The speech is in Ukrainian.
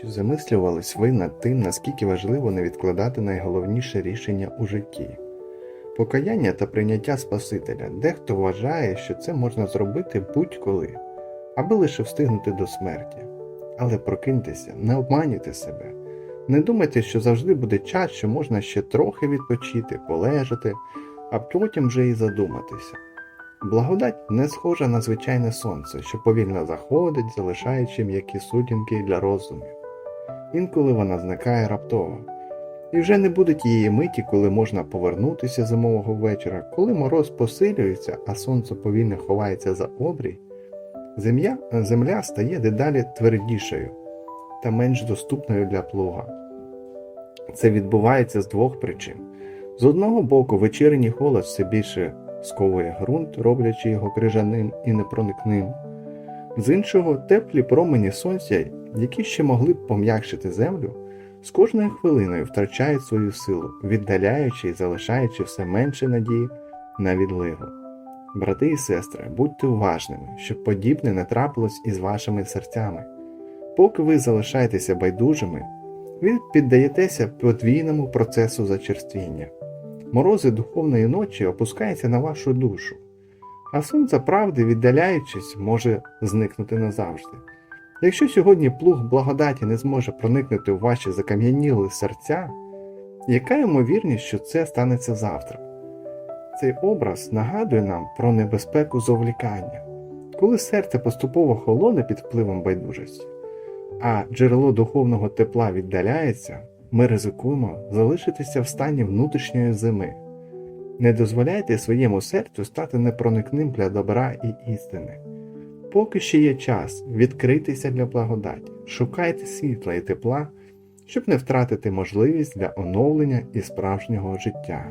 Чи замислювались ви над тим, наскільки важливо не відкладати найголовніше рішення у житті? Покаяння та прийняття Спасителя. Дехто вважає, що це можна зробити будь-коли, аби лише встигнути до смерті. Але прокиньтеся, не обманюйте себе. Не думайте, що завжди буде час, що можна ще трохи відпочити, полежати, а потім вже і задуматися. Благодать не схожа на звичайне сонце, що повільно заходить, залишаючи м'які сутінки для розумів. Інколи вона зникає раптово. І вже не буде тієї миті, коли можна повернутися зимового вечора, коли мороз посилюється, а сонце повільно ховається за обрій, земля, земля стає дедалі твердішою та менш доступною для плуга. Це відбувається з двох причин. З одного боку, вечірній холод все більше сковує ґрунт, роблячи його крижаним і непроникним. З іншого, теплі промені сонця, які ще могли б пом'якшити землю, з кожною хвилиною втрачають свою силу, віддаляючи і залишаючи все менше надії на відлигу. Брати і сестри, будьте уважними, щоб подібне не трапилось із вашими серцями. Поки ви залишаєтеся байдужими, ви піддаєтеся подвійному процесу зачерствіння. Морози духовної ночі опускаються на вашу душу, а сонце правди, віддаляючись, може зникнути назавжди. Якщо сьогодні плуг благодаті не зможе проникнути у ваші закам'яніли серця, яка ймовірність, що це станеться завтра? Цей образ нагадує нам про небезпеку зовлікання, коли серце поступово холоне під впливом байдужості, а джерело духовного тепла віддаляється, ми ризикуємо залишитися в стані внутрішньої зими. Не дозволяйте своєму серцю стати непроникним для добра і істини. Поки ще є час відкритися для благодаті, шукайте світла і тепла, щоб не втратити можливість для оновлення і справжнього життя.